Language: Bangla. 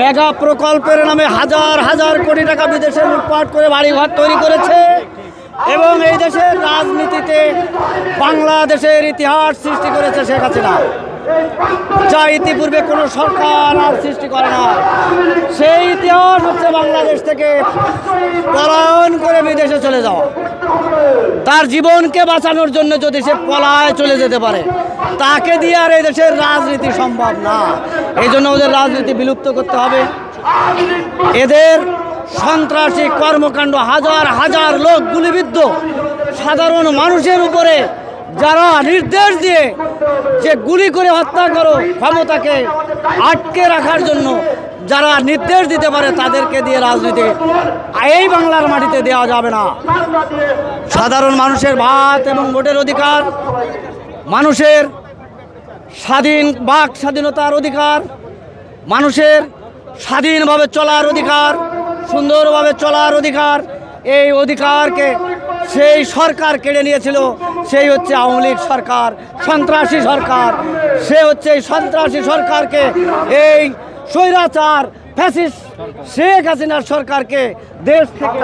মেগা প্রকল্পের নামে হাজার হাজার কোটি টাকা বিদেশে লুটপাট করে বাড়িঘর তৈরি করেছে এবং এই দেশের রাজনীতিতে বাংলাদেশের ইতিহাস সৃষ্টি করেছে শেখ হাসিনা। যা ইতিপূর্বে কোনো সরকার আর সৃষ্টি করে না। সেই ইতিহাস হচ্ছে বাংলাদেশ থেকে পলায়ন করে বিদেশে চলে যাওয়া। তার জীবনকে বাঁচানোর জন্য যদি সে পলায় চলে যেতে পারে, তাকে দিয়ে আর এই দেশের রাজনীতি সম্ভব না। এই জন্য ওদের রাজনীতি বিলুপ্ত করতে হবে। এদের সন্ত্রাসী কর্মকাণ্ড হাজার হাজার লোক গুলিবিদ্ধ। সাধারণ মানুষের উপরে যারা নির্দেশ দিয়ে যে গুলি করে হত্যা করো, ক্ষমতাকে আটকে রাখার জন্য যারা নির্দেশ দিতে পারে তাদেরকে দিয়ে রাজনীতি। এই বাংলার মাটিতে দেওয়া যাবে না। সাধারণ মানুষের ভাত এবং ভোটের অধিকার, মানুষের স্বাধীন, বাক স্বাধীনতার অধিকার, মানুষের স্বাধীনভাবে চলার অধিকার, সুন্দরভাবে চলার অধিকার, এই অধিকারকে সেই সরকার কেড়ে নিয়েছিল। সেই হচ্ছে আওয়ামী লীগ সরকার, সন্ত্রাসী সরকার। সে হচ্ছে এই সন্ত্রাসী সরকারকে এই স্বৈরাচার ফ্যাসিস শেখ হাসিনার সরকারকে দেশ থেকে